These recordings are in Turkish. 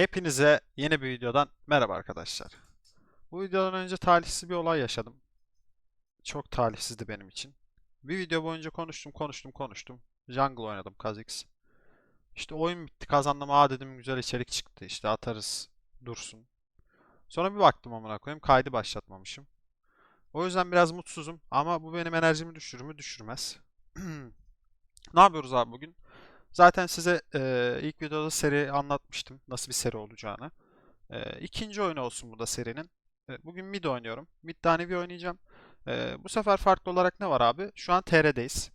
Hepinize yeni bir videodan merhaba arkadaşlar. Bu videodan önce talihsiz bir olay yaşadım. Çok talihsizdi benim için. Bir video boyunca konuştum, konuştum, konuştum. Jungle oynadım Kha'Zix. İşte oyun bitti, kazandım. Aa dedim güzel içerik çıktı. İşte atarız, dursun. Sonra bir baktım amına koyayım, kaydı başlatmamışım. O yüzden biraz mutsuzum ama bu benim enerjimi düşürür mü? Düşürmez. Ne yapıyoruz abi bugün? Zaten size e, ilk videoda seri anlatmıştım. Nasıl bir seri olacağını. E, ikinci oyun olsun bu da serinin. E, bugün mid oynuyorum. Mid tane bir oynayacağım. E, bu sefer farklı olarak ne var abi? Şu an TR'deyiz.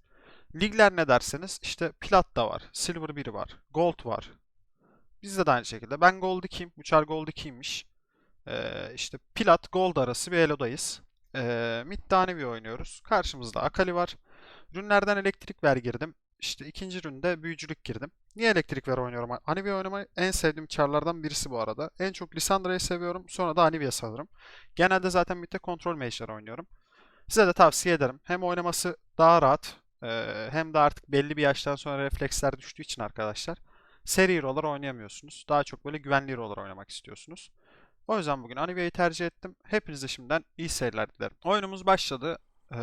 Ligler ne derseniz işte Plat da var. Silver 1 var. Gold var. Bizde de aynı şekilde. Ben Gold 2'yim. Uçar Gold 2'ymiş. E, işte Plat Gold arası bir Elo'dayız. E, mid tane bir oynuyoruz. Karşımızda Akali var. Rünlerden elektrik ver girdim. İşte ikinci ründe büyücülük girdim. Niye elektrik ver oynuyorum? Anivia oynamayı en sevdiğim çarlardan birisi bu arada. En çok Lissandra'yı seviyorum. Sonra da Anivia sanırım. Genelde zaten midde kontrol mage'ler oynuyorum. Size de tavsiye ederim. Hem oynaması daha rahat. Hem de artık belli bir yaştan sonra refleksler düştüğü için arkadaşlar. Seri hero'lar oynayamıyorsunuz. Daha çok böyle güvenli hero'lar oynamak istiyorsunuz. O yüzden bugün Anivia'yı tercih ettim. Hepinize şimdiden iyi seyirler dilerim. Oyunumuz başladı. Ee,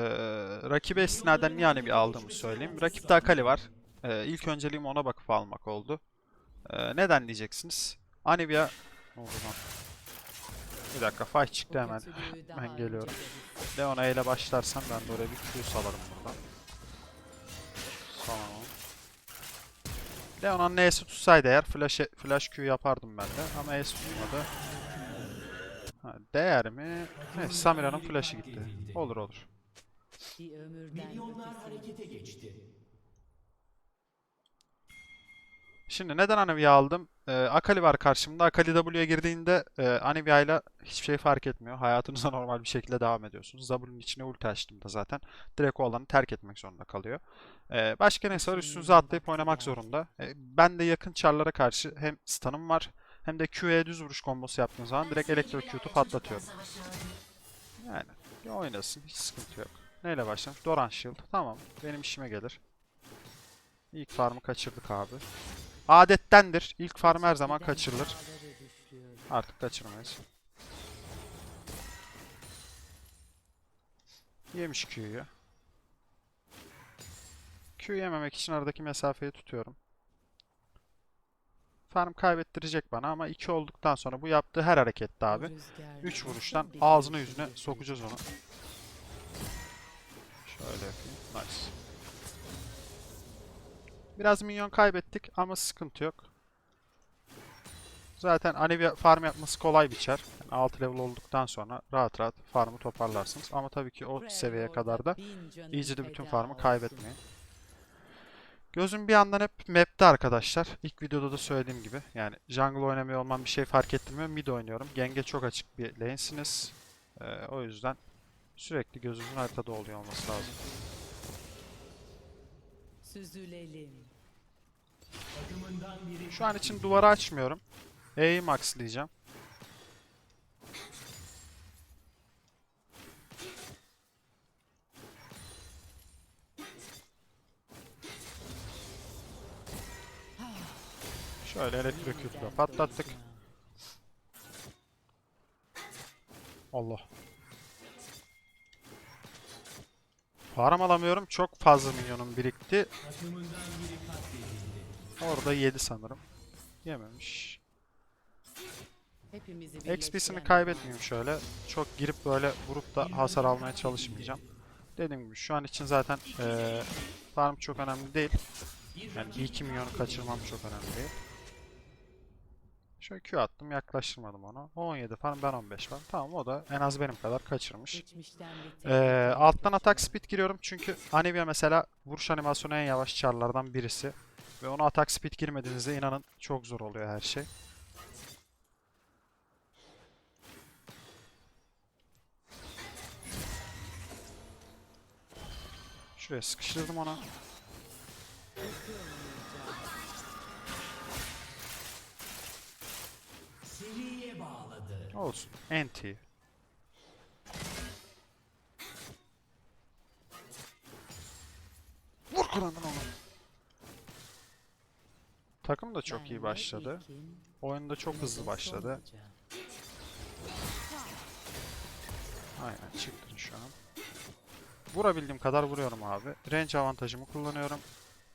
rakibe istinaden niye Anivi aldığımı söyleyeyim. Rakipte Akali var. Ee, ilk önceliğim ona bakıp almak oldu. Ee, neden diyeceksiniz? Anivia... Ne? Bir dakika fight çıktı hemen. Ben geliyorum. Leona ile başlarsam ben de oraya bir Q salarım buradan. Tamam. Leona'nın E'si tutsaydı eğer flash, flash Q yapardım ben de ama E'si tutmadı. Ha, değer mi? Neyse Samira'nın flash'ı gitti. Olur olur. Bir ömürden Milyonlar ötesi. harekete geçti. Şimdi neden Anivia aldım? Ee, Akali var karşımda. Akali W'ye girdiğinde e, Anivia ile hiçbir şey fark etmiyor. Hayatınıza normal bir şekilde devam ediyorsunuz. W'nin içine ulti açtığımda zaten direkt o alanı terk etmek zorunda kalıyor. Ee, başka neyse var üstünüze atlayıp oynamak zorunda. Ee, ben de yakın çarlara karşı hem stun'ım var hem de Q'ye düz vuruş kombosu yaptığım zaman direkt elektrocute'u patlatıyorum. Yani oynasın hiç sıkıntı yok. Neyle başlamış? Doran Shield. Tamam benim işime gelir. İlk farmı kaçırdık abi. Adettendir. İlk farm her zaman kaçırılır. Artık kaçırmayız. Yemiş Q'yu. Q yememek için aradaki mesafeyi tutuyorum. Farm kaybettirecek bana ama 2 olduktan sonra bu yaptığı her harekette abi. Rüzgarlar 3 vuruştan ağzına yüzüne sokacağız onu. Şöyle yapayım. Nice. Biraz minyon kaybettik ama sıkıntı yok. Zaten Anivia farm yapması kolay biçer. Yani 6 level olduktan sonra rahat rahat farmı toparlarsınız. Ama tabii ki o seviyeye kadar da iyice de bütün farmı kaybetmeyin. Gözüm bir yandan hep map'te arkadaşlar. İlk videoda da söylediğim gibi. Yani jungle oynamıyor olmam bir şey fark ettirmiyor. Mid oynuyorum. Genge çok açık bir lane'siniz. Ee, o yüzden sürekli gözünüzün haritada oluyor olması lazım. Süzülelim. Şu an için duvarı açmıyorum. E'yi maxlayacağım. Şöyle elektrokütle patlattık. Allah. Farm alamıyorum. Çok fazla minyonum birikti. Orada yedi sanırım. Yememiş. XP'sini kaybetmeyeyim şöyle. Çok girip böyle vurup da hasar almaya çalışmayacağım. Dediğim gibi şu an için zaten eee farm çok önemli değil. Yani bir iki milyonu kaçırmam çok önemli değil. Şöyle Q attım yaklaştırmadım onu. O 17 farm ben 15 farm. Tamam o da en az benim kadar kaçırmış. Ee, alttan atak speed giriyorum çünkü Anivia mesela vuruş animasyonu en yavaş çarlardan birisi. Ve ona atak speed girmediğinizde inanın çok zor oluyor her şey. Şuraya sıkıştırdım ona. Olsun. Anti. Vur Kur'an'dan onu. Takım da çok iyi başladı. Oyunda çok hızlı başladı. Aynen çıktın şu an. Vurabildiğim kadar vuruyorum abi. Range avantajımı kullanıyorum.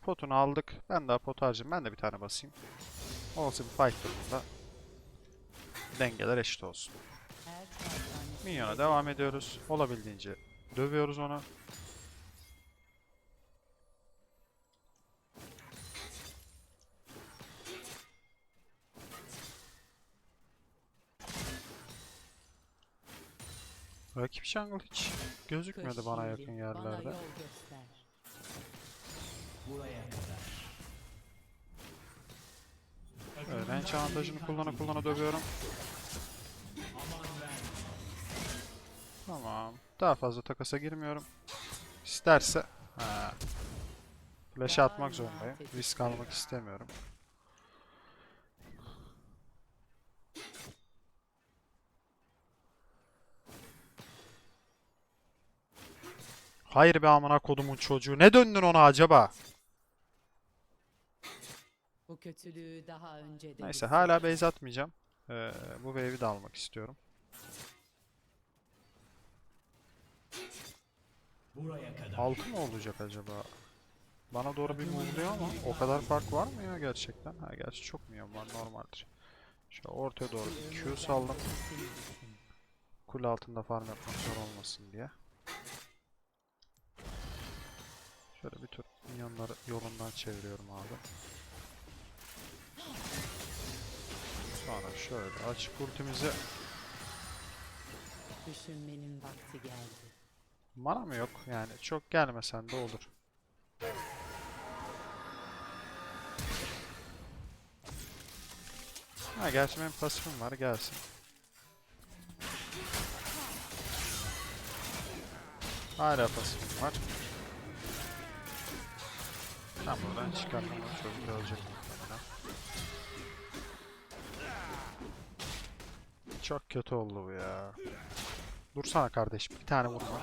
Potunu aldık. Ben daha pot harcayayım. Ben de bir tane basayım. Olsa bir fight durumunda dengeler eşit olsun. Minyona devam ediyoruz. Olabildiğince dövüyoruz onu. Rakip jungle hiç gözükmüyordu bana yakın yerlerde. Buraya kadar. Range avantajını kullana kullana dövüyorum. Tamam. Daha fazla takasa girmiyorum. İsterse... Ha. Flash atmak zorundayım. Risk almak istemiyorum. Hayır be amına kodumun çocuğu. Ne döndün ona acaba? Bu kötülüğü daha önce de Neyse hala base atmayacağım. Ee, bu wave'i de almak istiyorum. Buraya kadar. Altı mı olacak acaba? Bana doğru bir move'luyor ama o kadar fark var mı ya gerçekten? Ha gerçi çok milyon var normaldir. Şöyle ortaya doğru bir Q saldım. Kule altında farm yapmak zor olmasın diye. Şöyle bir tur minyonları yolundan çeviriyorum abi. Sonra şöyle açık ultimizi Düşünmenin vakti geldi. Mana mı yok? Yani çok gelmesen de olur. Ha gerçi benim pasifim var gelsin. Hala pasifim var. Ben buradan çıkartmam çok olacak. Çok kötü oldu bu ya. Dursana kardeşim bir tane vurma.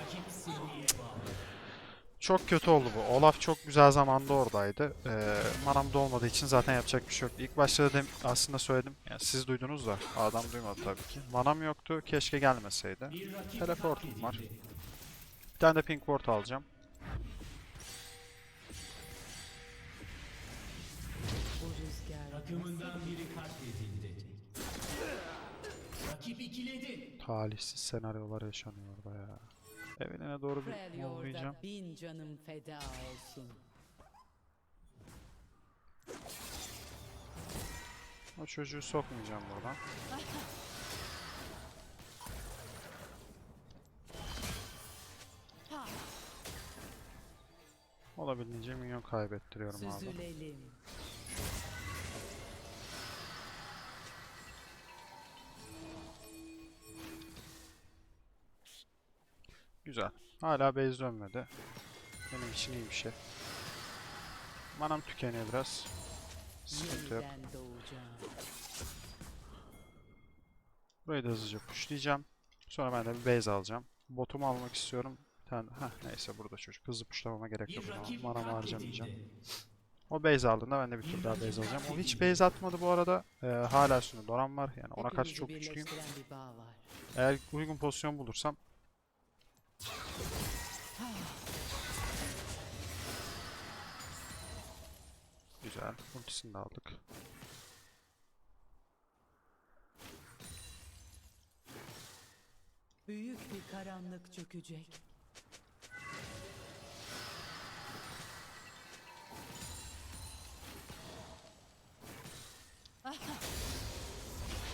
Çok kötü oldu bu. Olaf çok güzel zamanda oradaydı. Ee, manam da olmadığı için zaten yapacak bir şey yok. İlk başta dedim aslında söyledim. Yani siz duydunuz da adam duymadı tabii ki. Manam yoktu. Keşke gelmeseydi. Teleportum var. Bir tane de pink ward alacağım. Takımından biri. Rakip ikiledi. Talihsiz senaryolar yaşanıyor orada ya. Evine doğru bir mollayacağım. bin canım feda olsun. O çocuğu sokmayacağım buradan. Olabildiğince minyon kaybettiriyorum abi. Güzel. Hala base dönmedi. Benim için iyi bir şey. Manam tükeniyor biraz. Sıkıntı yok. Burayı da hızlıca pushlayacağım. Sonra ben de bir base alacağım. Botumu almak istiyorum. Bir tane, heh, neyse burada çocuk. Hızlı pushlamama gerek yok. Manamı harcamayacağım. O base aldığında ben de bir tur daha base alacağım. O hiç base atmadı bu arada. Ee, hala üstünde Doran var. Yani ona karşı çok güçlüyüm. Eğer uygun pozisyon bulursam Güzel. Ultisini de aldık. Büyük bir karanlık çökecek.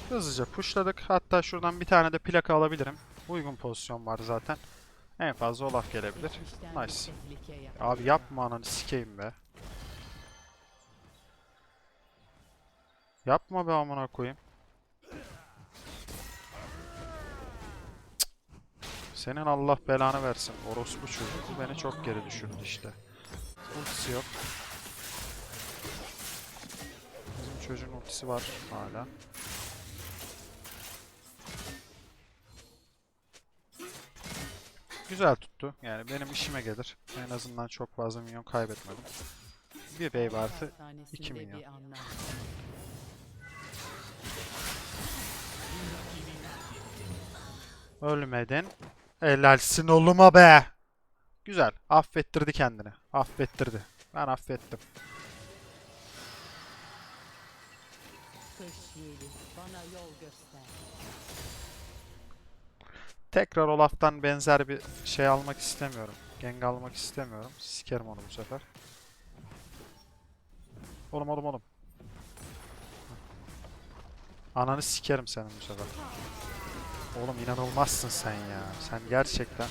Hızlıca pushladık. Hatta şuradan bir tane de plaka alabilirim. Uygun pozisyon var zaten. En fazla Olaf gelebilir. Nice. Abi yapma ananı sikeyim be. Yapma be amına koyayım. Senin Allah belanı versin. Orospu çocuğu. Bu beni çok geri düşürdü işte. Ultisi yok. Bizim çocuğun ultisi var hala. Güzel tuttu. Yani benim işime gelir. En azından çok fazla minyon kaybetmedim. Bir wave artı Hastanesinde 2 milyon. Ölmedin. Helalsin oğluma be. Güzel. Affettirdi kendini. Affettirdi. Ben affettim. Tekrar Olaf'tan benzer bir şey almak istemiyorum. Geng almak istemiyorum. Sikerim onu bu sefer. Oğlum oğlum oğlum. Ananı sikerim senin bu sefer. Oğlum inanılmazsın sen ya. Sen gerçekten.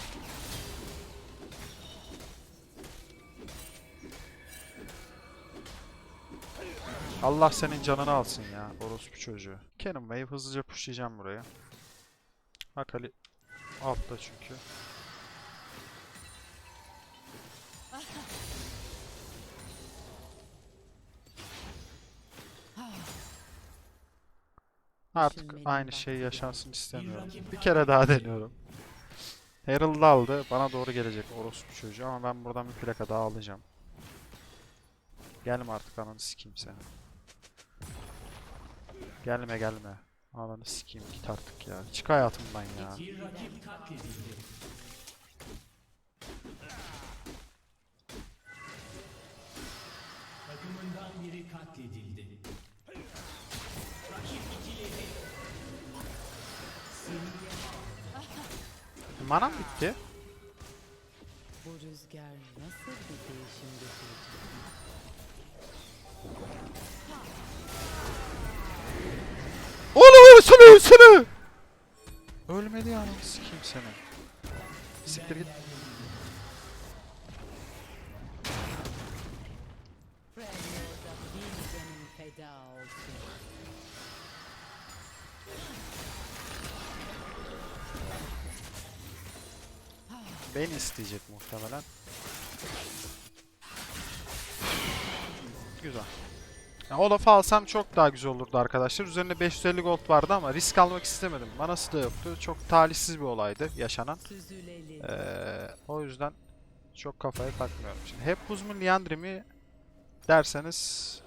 Allah senin canını alsın ya. Orospu çocuğu. Kenan Wave hızlıca pushlayacağım buraya. Akali altta çünkü. Artık aynı şey yaşansın istemiyorum. Bir kere daha deniyorum. Herald aldı. Bana doğru gelecek orospu çocuğu ama ben buradan bir plaka daha alacağım. Gelme artık ananı sikeyim seni. Gelme gelme. Ananı sikeyim git artık ya. Çık hayatımdan ya. Bir rakip katledildi. Takımından biri katledildi. Manam bitti. Bu rüzgar nasıl bir değişim getirecek? Oğlum ölsene ölsene. Ölmedi ya ananı sikeyim seni. Siktir git. Beni isteyecek muhtemelen. Güzel. Ya Olaf'ı alsam çok daha güzel olurdu arkadaşlar. Üzerinde 550 gold vardı ama risk almak istemedim. Manası da yoktu. Çok talihsiz bir olaydı yaşanan. Ee, o yüzden çok kafaya takmıyorum. Şimdi hep buz mu Liandry mi derseniz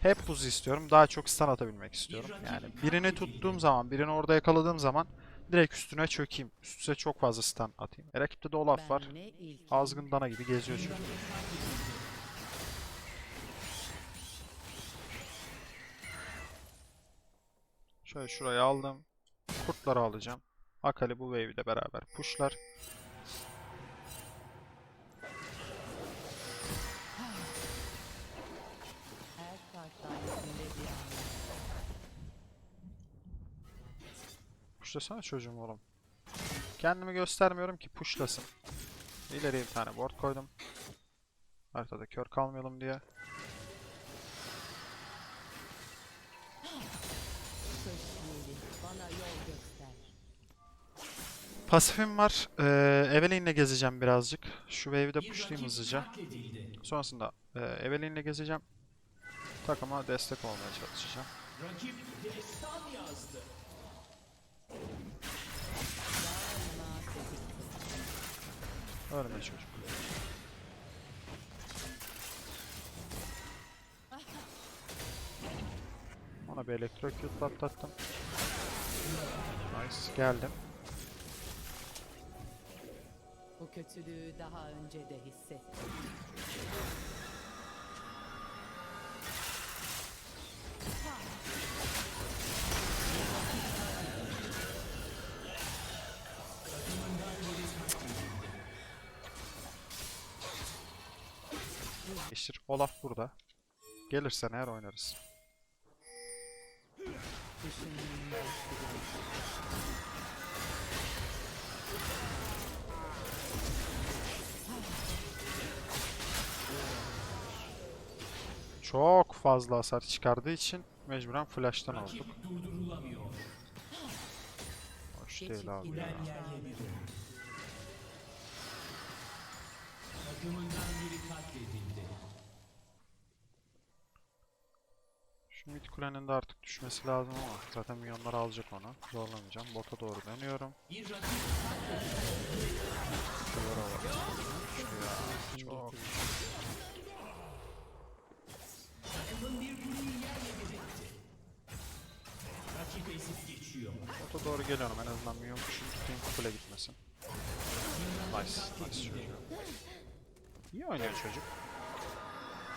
hep buz istiyorum. Daha çok stun atabilmek istiyorum. Yani birini tuttuğum zaman, birini orada yakaladığım zaman direkt üstüne çökeyim. Üstüne çok fazla stun atayım. E, rakipte de Olaf var. Azgın dana gibi geziyor çocuk. Şöyle şurayı aldım. Kurtları alacağım. Akali bu wave'i de beraber pushlar. Pushlasana çocuğum oğlum. Kendimi göstermiyorum ki pushlasın. İleriye bir tane ward koydum. Haritada kör kalmayalım diye. Pasifim var. Ee, Evelyn'le gezeceğim birazcık. Şu wave'i de pushlayayım hızlıca. Sonrasında e, Evelyn'le gezeceğim. Takıma destek olmaya çalışacağım. Rakip destan yazdı. Ölme çocuk. Ona bir elektrokut patlattım. Nice. Geldim. Bu kötülüğü daha önce de hissettim. Olaf burada. Gelirsen eğer oynarız. Çok fazla hasar çıkardığı için mecburen flash'tan olduk. Hoş değil abi ya. Takımından biri katledildi. Şu mid kulenin de artık düşmesi lazım ama zaten milyonlar alacak onu. Zorlamayacağım. Bota doğru dönüyorum. Şuralara bak. Şuraya. Çok. Bota doğru geliyorum en azından minyon kuşun tutayım kule gitmesin. Nice, nice çocuğu. İyi oynuyor çocuk.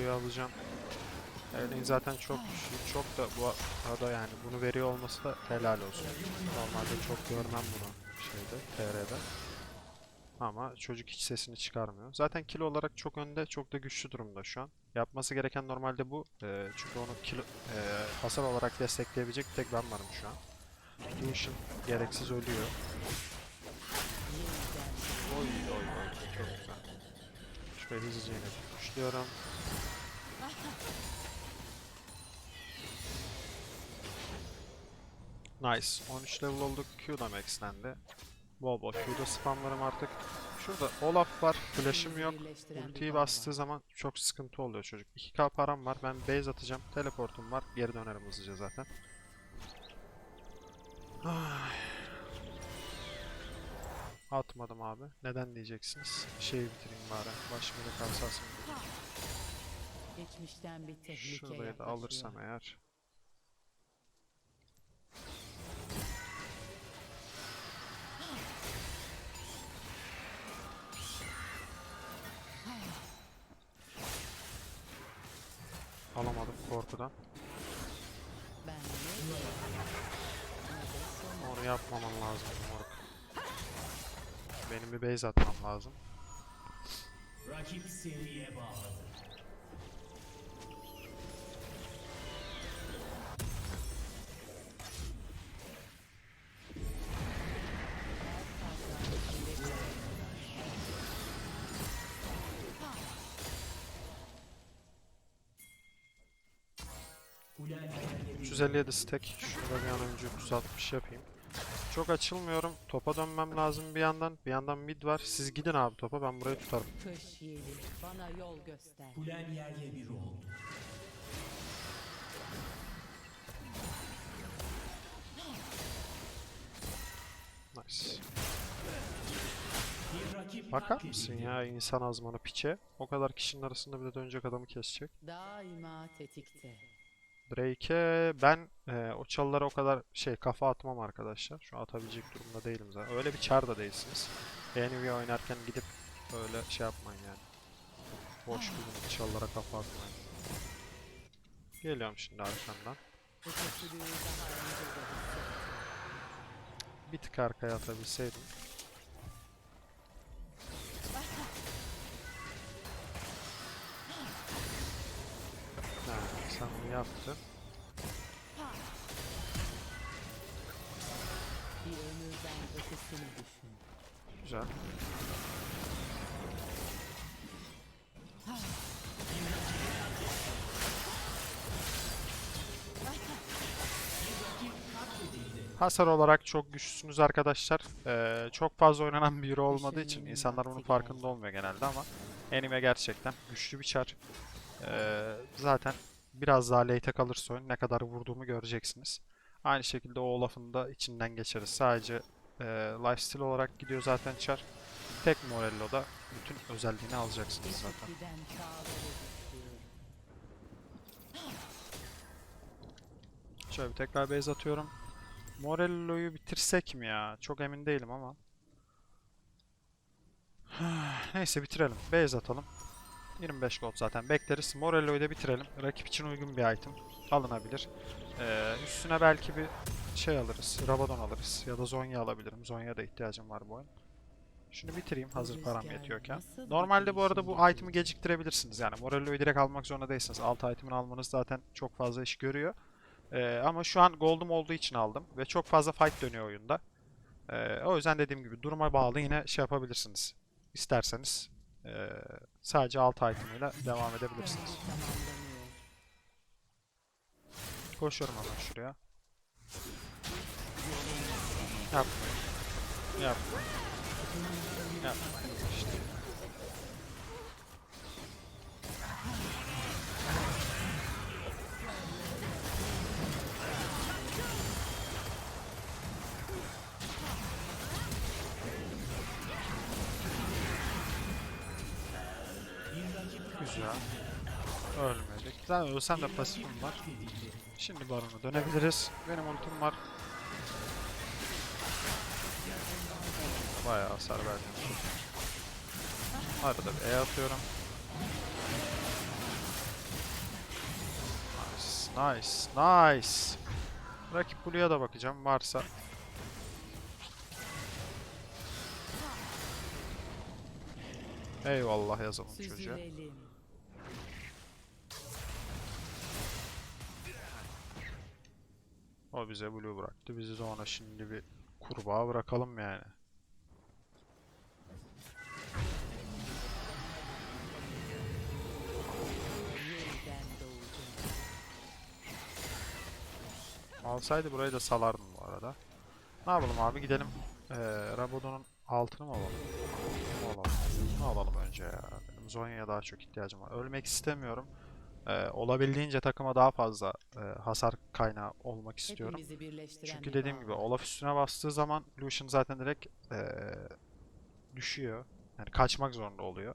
Blue'yu alacağım. Erling zaten çok. Çok da bu arada yani bunu veriyor olması da helal olsun. Normalde çok görmem bunu şeyde TR'de. Ama çocuk hiç sesini çıkarmıyor. Zaten kilo olarak çok önde, çok da güçlü durumda şu an. Yapması gereken normalde bu. Ee, çünkü onu kilo, ee, hasar olarak destekleyebilecek tek ben varım şu an. Lucian gereksiz ölüyor. Oy oy oy çok güzel. Şurayı hızlıca yine tuşluyorum. Nice. 13 level olduk. Q da maxlendi. Bol bol Q'da spamlarım artık. Şurada Olaf var. Flash'ım yok. Ultiyi bastığı zaman çok sıkıntı oluyor çocuk. 2k param var. Ben base atacağım. Teleportum var. Geri dönerim hızlıca zaten. Ay. Atmadım abi. Neden diyeceksiniz? Şeyi bitireyim bari. Başımda kalsasın. Geçmişten bir tehlike Şurayı da yaklaşıyor. alırsam eğer. Alamadım korkudan. Onu yapmaman lazım moruk. Benim bir base atmam lazım. Rakip seriye bağladı. 157 stack. Şurada bir an önce 360 yapayım. Çok açılmıyorum. Topa dönmem lazım bir yandan. Bir yandan mid var. Siz gidin abi topa ben burayı tutarım. Kış yeri bana yol göster. Bulen yerle bir. Nice. Bakar mısın ya insan azmanı piçe? O kadar kişinin arasında bir de dönecek adamı kesecek. Daima tetikte. Drake'e ben e, o çalılara o kadar şey kafa atmam arkadaşlar. Şu atabilecek durumda değilim zaten. Öyle bir çar da değilsiniz. Envy oynarken gidip öyle şey yapmayın yani. Boş bulun çalılara kafa atmayın. Geliyorum şimdi hissettim. Bir tık arkaya atabilseydim. Düşün. Güzel. Hasar olarak çok güçlüsünüz arkadaşlar. Ee, çok fazla oynanan bir hero olmadığı için insanlar bunun farkında olmuyor genelde ama anime gerçekten güçlü bir çar. Ee, zaten biraz daha late kalırsa oyun ne kadar vurduğumu göreceksiniz. Aynı şekilde o Olaf'ın da içinden geçeriz. Sadece e, lifesteal olarak gidiyor zaten çar. Tek Morello'da bütün özelliğini alacaksınız zaten. Şöyle bir tekrar base atıyorum. Morello'yu bitirsek mi ya? Çok emin değilim ama. Neyse bitirelim. Base atalım. 25 gold zaten bekleriz. Morello'yu da bitirelim. Rakip için uygun bir item. Alınabilir. Ee, üstüne belki bir şey alırız. Rabadon alırız. Ya da Zonya alabilirim. Zonya da ihtiyacım var bu oyun. Şunu bitireyim hazır param yetiyorken. Normalde bu arada bu item'i geciktirebilirsiniz. Yani Morello'yu direkt almak zorunda değilsiniz. Alt item'ini almanız zaten çok fazla iş görüyor. Ee, ama şu an gold'um olduğu için aldım. Ve çok fazla fight dönüyor oyunda. Ee, o yüzden dediğim gibi duruma bağlı yine şey yapabilirsiniz. İsterseniz e, sadece alt item'ıyla devam edebilirsiniz. Koşuyorum hemen şuraya. Yapmayın. Yapmayın. Yapmayın. İşte Güzel. Ölmedik. Zaten ölsem de pasifim var. Şimdi barona dönebiliriz. Benim ultim var. Bayağı hasar verdim. Arada bir E atıyorum. Nice, nice, nice. Rakip Blue'ya da bakacağım varsa. Eyvallah yazalım çocuğa. O bize blue bıraktı. Bizi de ona şimdi bir kurbağa bırakalım yani. Alsaydı burayı da salardım bu arada. Ne yapalım abi gidelim. Ee, Rabadon'un altını mı alalım? Ne alalım? Alalım önce ya? Benim Zonya'ya daha çok ihtiyacım var. Ölmek istemiyorum. Ee, olabildiğince takıma daha fazla e, hasar kaynağı olmak istiyorum. Çünkü dediğim gibi. Olaf üstüne bastığı zaman Lucian zaten direkt eee, düşüyor. Yani kaçmak zorunda oluyor.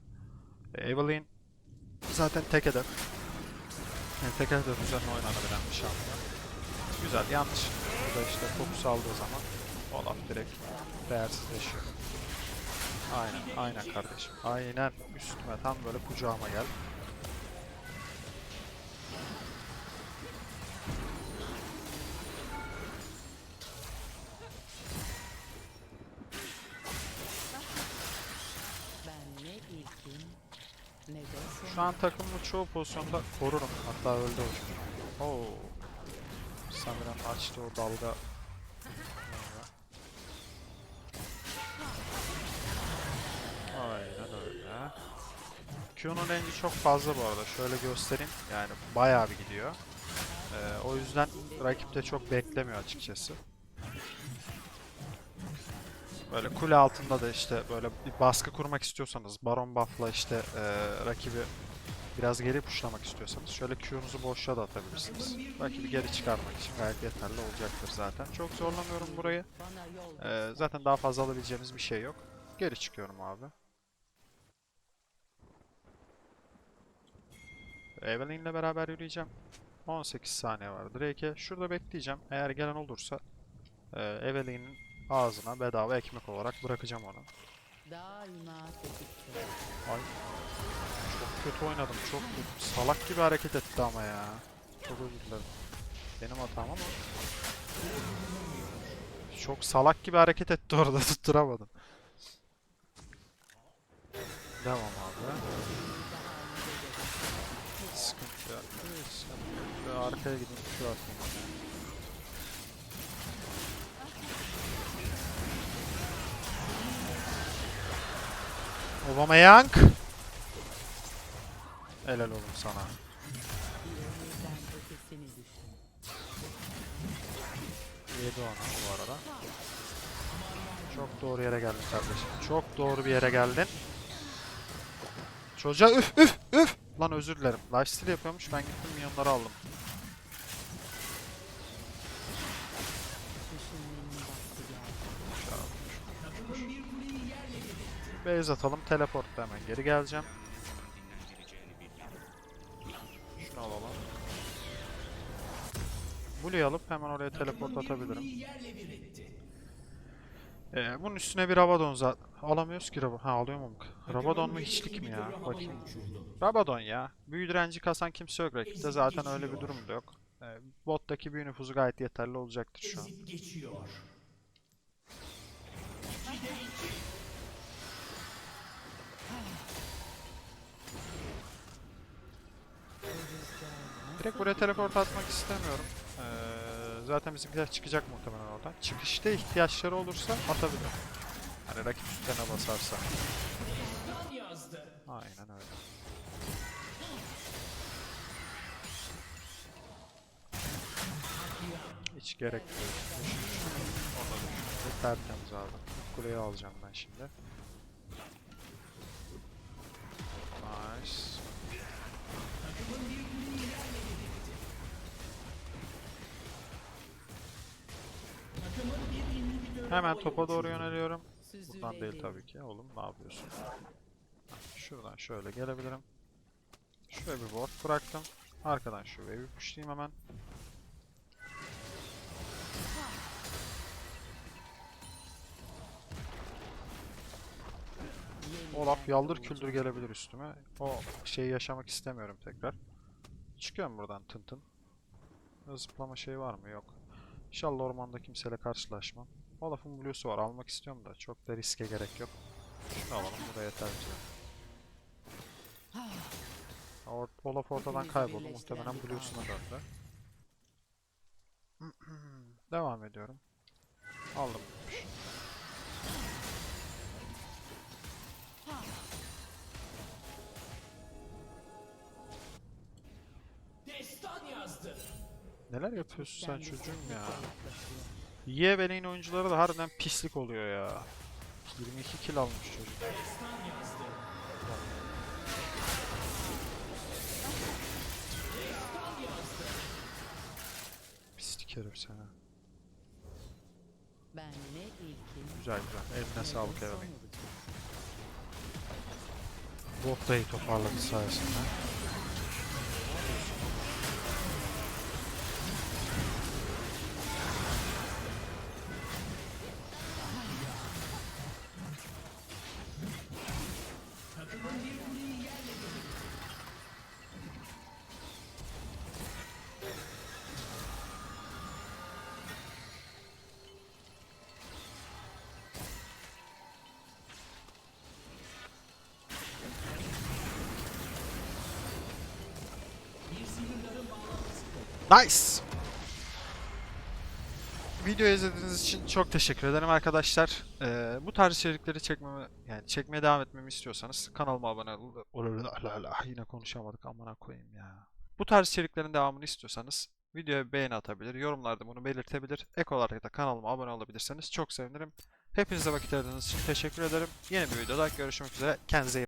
E, Evelynn zaten tek hedef. Yani tek hedef üzerine oynanabilen bir şampiyon. Güzel yanlış. Burada işte fokus aldığı zaman Olaf direkt değersizleşiyor. Aynen, aynen kardeşim. Aynen üstüme tam böyle kucağıma gel. An takımı çoğu pozisyonda korurum. Hatta öldü o. Oo. Sanırım açtı o dalga. Aynen öyle. Q'nun range'i çok fazla bu arada. Şöyle göstereyim. Yani bayağı bir gidiyor. Ee, o yüzden rakip de çok beklemiyor açıkçası. Böyle kule altında da işte böyle bir baskı kurmak istiyorsanız Baron buff'la işte e, rakibi biraz geri pushlamak istiyorsanız şöyle Q'nuzu boşluğa da atabilirsiniz. Rakibi geri çıkarmak için gayet yeterli olacaktır zaten. Çok zorlamıyorum burayı. Ee, zaten daha fazla alabileceğimiz bir şey yok. Geri çıkıyorum abi. Evelyn'le beraber yürüyeceğim. 18 saniye var Drake'e. Şurada bekleyeceğim. Eğer gelen olursa e, Evelyn'in ağzına bedava ekmek olarak bırakacağım onu. Ay. Kötü oynadım. Çok. Salak gibi hareket etti ama ya. Çok özür dilerim. Benim hatam ama. Çok salak gibi hareket etti orada tutturamadım. Devam abi. Sıkıntı yok. Sıkıntı yok. Arkaya gideyim şu atayım. Obama Young. Helal olun sana. Yedi onu bu arada. Çok doğru yere geldin kardeşim. Çok doğru bir yere geldin. Çocuğa üf üf üf. Lan özür dilerim. Lifesteal yapıyormuş. Ben gittim milyonları aldım. Geldi. Base atalım. Teleportla hemen geri geleceğim. Blue'yu alıp hemen oraya teleport atabilirim. Ee, bunun üstüne bir Rabadon zaten. Alamıyoruz ki Rabadon. Ha alıyor mu? Rabadon mu hiçlik mi ya? Bakayım. Rabadon ya. Büyü direnci kasan kimse yok rakipte. Zaten öyle bir durum da yok. Ee, bottaki büyü nüfuzu gayet yeterli olacaktır şu an. Direkt buraya teleport atmak istemiyorum. Ee, zaten bizimkiler çıkacak muhtemelen oradan. Çıkışta ihtiyaçları olursa atabilirim. Hani rakip üstlerine basarsa. Aynen öyle. Hiç gerek yok. Tertemiz abi. Kuleyi alacağım ben şimdi. Nice. Hemen topa doğru yöneliyorum. Buradan değil tabii ki. Oğlum ne yapıyorsun? Şuradan şöyle gelebilirim. Şöyle bir ward bıraktım. Arkadan şu wave'i pushlayayım hemen. Olaf yaldır küldür gelebilir üstüme. O şeyi yaşamak istemiyorum tekrar. Çıkıyorum buradan tın tın. Zıplama şey var mı? Yok. İnşallah ormanda kimseyle karşılaşmam. Olaf'ın Blue'su var. Almak istiyorum da çok da riske gerek yok. Şunu alalım. Bu da yeter. Or Olaf ortadan kayboldu. Muhtemelen Blue'suna döndü. Devam ediyorum. Aldım. Neler yapıyorsun sen çocuğum ya? yaklaşıyor. Ye beleğin oyuncuları da harbiden pislik oluyor ya. 22 kill almış çocuk. Pislik herif ilkim Güzel güzel. Eline sağlık Evelyn. Bot da iyi toparladı sayesinde. Nice. Video izlediğiniz için çok teşekkür ederim arkadaşlar. Ee, bu tarz içerikleri çekmeme, yani çekmeye devam etmemi istiyorsanız kanalıma abone ol. Yine konuşamadık amına koyayım ya. Bu tarz içeriklerin devamını istiyorsanız videoya beğeni atabilir, yorumlarda bunu belirtebilir. Ek olarak da kanalıma abone olabilirseniz çok sevinirim. Hepinize vakit ayırdığınız için teşekkür ederim. Yeni bir videoda görüşmek üzere. Kendinize iyi